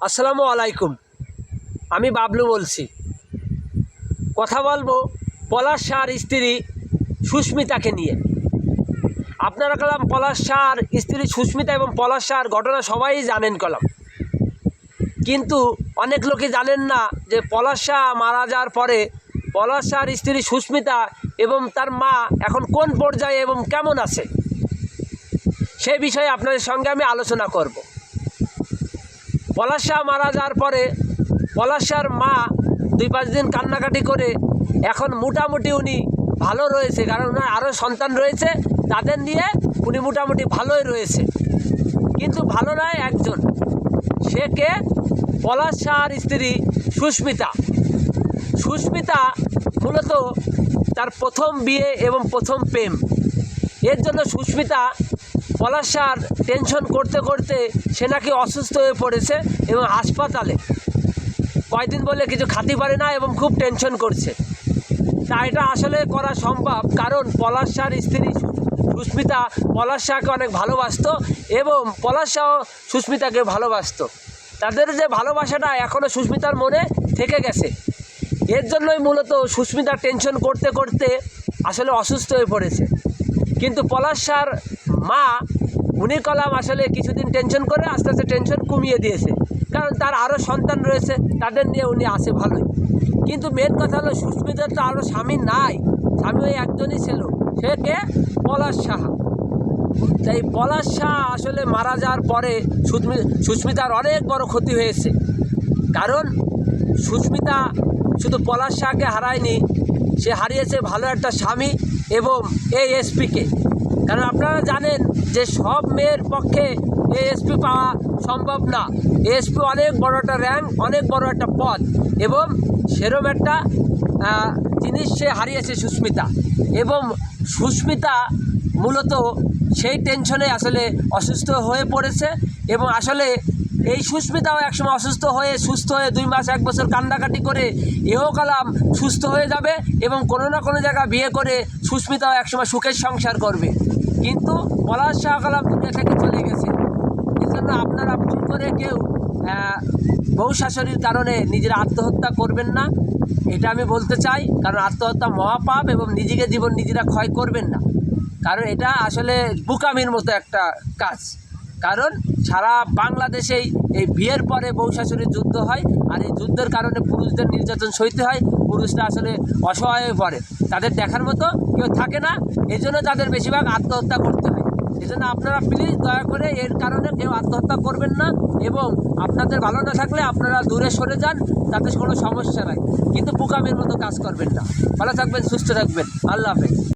আসসালামু আলাইকুম। আমি বাবলু বলছি। কথা বলব পলাশ শাহর স্ত্রী সুস্মিতাকে নিয়ে। আপনারা কলাম পলাশ শাহর স্ত্রী সুস্মিতা এবং পলাশ শাহর ঘটনা সবাই জানেন কলাম। কিন্তু অনেক লোকে জানেন না যে পলাশ শাহ মারা যাওয়ার পরে পলাশ শাহর স্ত্রী সুস্মিতা এবং তার মা এখন কোন পর্যায়ে এবং কেমন আছে? সে বিষয়ে আপনাদের সঙ্গে আমি আলোচনা করব। পলাশ শাহ মারা যাওয়ার পরে পলাশ শাহর মা দুই পাঁচ দিন কান্নাকাটি করে এখন মোটামুটি উনি ভালো রয়েছে, কারণ ওনার আরও সন্তান রয়েছে, তাদের নিয়ে উনি মোটামুটি ভালোই রয়েছে। কিন্তু ভালো নয় একজন। সে কে? পলাশ স্ত্রী সুস্মিতা। সুস্মিতা মূলত তার প্রথম বিয়ে এবং প্রথম প্রেম। এর জন্য সুস্মিতা পলাশার টেনশন করতে করতে সে নাকি অসুস্থ হয়ে পড়েছে এবং হাসপাতালে। কয়দিন বলে কিছু খাতে পারে না এবং খুব টেনশন করছে। তা এটা আসলে করা সম্ভব কারণ পলাশ শাহর স্ত্রী সুস্মিতা পলাশ শাহকে অনেক ভালোবাসতো এবং পলাশ শাহ সুস্মিতাকে ভালোবাসত। তাদের যে ভালোবাসাটা এখনও সুস্মিতার মনে থেকে গেছে। এর জন্যই মূলত সুস্মিতা টেনশন করতে করতে আসলে অসুস্থ হয়ে পড়েছে। কিন্তু পলাশ শাহর মা উনি কলাম আসলে কিছুদিন টেনশন করে আস্তে আস্তে টেনশন কমিয়ে দিয়েছে। কারণ তার আরও সন্তান রয়েছে, তাদের নিয়ে উনি আসে ভালোই। কিন্তু মেন কথা হলো সুস্মিতার তো আরও স্বামী নাই। স্বামী ওই একজনই ছিল, সে কে? পলাশ সাহা। তাই পলাশ শাহ আসলে মারা যাওয়ার পরে সুস্মিতার অনেক বড় ক্ষতি হয়েছে। কারণ সুস্মিতা শুধু পলাশ শাহকে হারায়নি, সে হারিয়েছে ভালো একটা স্বামী এবং এই এসপিকে কারণ আপনারা জানেন যে সব মেয়ের পক্ষে এএসপি পাওয়া সম্ভব না। এএসপি অনেক বড় একটা র্যাঙ্ক অনেক বড় একটা পদ এবং সেরম একটা জিনিস সে হারিয়েছে সুস্মিতা। এবং সুস্মিতা মূলত সেই টেনশনে আসলে অসুস্থ হয়ে পড়েছে এবং আসলে এই সুস্মিতাও একসময় অসুস্থ হয়ে, সুস্থ হয়ে দুই মাস, এক বছর কান্নাকাটি করে এও কালাম সুস্থ হয়ে যাবে এবং কোনো না কোনো জায়গা বিয়ে করে সুস্মিতাও একসময় সুখের সংসার করবে। কিন্তু পলাশ শাহ কালাম দুনিয়া থেকে চলে গেছে। এই জন্য আপনারা ভুল করে কেউ বউ শাশুড়ির কারণে নিজেরা আত্মহত্যা করবেন না। এটা আমি বলতে চাই, কারণ আত্মহত্যা মহাপাপ এবং নিজেকে জীবন নিজেরা ক্ষয় করবেন না। কারণ এটা আসলে বুকামির মতো একটা কাজ। কারণ সারা বাংলাদেশেই এই বিয়ের পরে বউ শাশুড়ির যুদ্ধ হয়, আর এই যুদ্ধের কারণে পুরুষদের নির্যাতন সইতে হয়। পুরুষরা আসলে অসহায় হয়ে পড়ে। তাদের দেখার মতো কেউ থাকে না এই জন্য তাদের বেশিরভাগ আত্মহত্যা করতে হয়। এই জন্য আপনারা প্লিজ দয়া করে এর কারণে কেউ আত্মহত্যা করবেন না এবং আপনাদের ভালো না থাকলে আপনারা দূরে সরে যান, তাতে কোনো সমস্যা নাই। কিন্তু বুকামের মতো কাজ করবেন না। ভালো থাকবেন, সুস্থ থাকবেন। আল্লাহ হাফেজ।